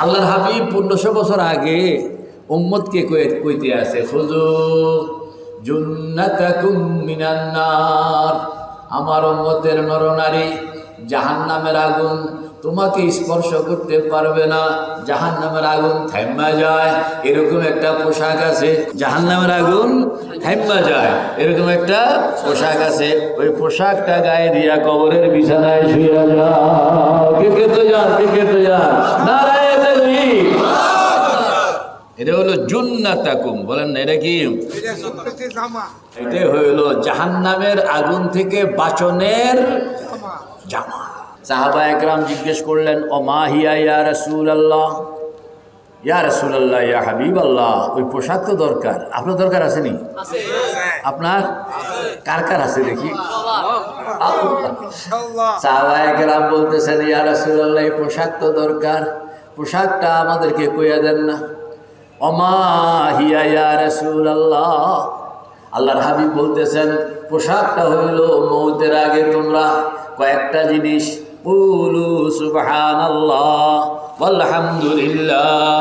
আল্লাহর হাবিব পনেরোশো বছর আগে উম্মতকে কইতে আছে খুজু আমার উম্মতের নরনারী জাহান্নামের আগুন তোমাকে স্পর্শ করতে পারবে না, জাহান্নামের আগুন থাইম্মা যায়। এরকম একটা পোশাক আছে, জাহান্নামের আগুন থাইম্মা যায়। এরকম একটা পোশাক আছে, ওই পোশাকটা গায়ে দিয়া কবরের বিছানায় শুয়ে যাও কে কে তো যান, কে কে তো যান? তাকবীর। এটা হলো জুন্নাতাকুম। বলেন না এটা কি? এটাই হইল জাহান্নামের আগুন থেকে বাঁচনের জামা। সাহাবা একরাম জিজ্ঞেস করলেন ও মা হিয়া ইয়া রসুল আল্লাহ ইয়া রসুল আল্লাহ ইয়া হাবিব আল্লাহ ওই পোশাক তো দরকার। আপনার দরকার আসেনি আপনার? কার কার আছে দেখি? সাহাবা একরাম বলতেছেন ইয়া রসুল আল্লাহ এই পোশাক তো দরকার। পোশাকটা আমাদেরকে কইয়া দেন না। অমা হিয়া আল্লাহ আল্লাহর হাবিব বলতেছেন, পোশাকটা হইল মৌতের আগে তোমরা কয়েকটা জিনিস। পুলু সুবহান আল্লাহ আলহামদুলিল্লাহ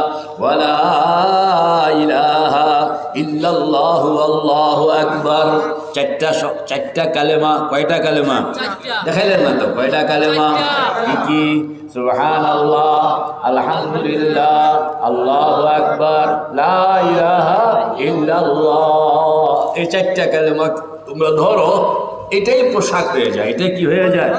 ইল্লাল্লাহু আল্লাহু আকবার। চারটা চারটা কালেমা কয়টা কালেমা? দেখাইলেন না তো কয়টা কালেমা? কি কি? সুবহান আল্লাহ আলহামদুলিল্লাহ আল্লাহু আকবার লা ইলাহা ইল্লাল্লাহ। এই চারটা কালেমা তোমরা ধরো এটাই পোশাক হয়ে যায় এটা কি হয়ে যায়।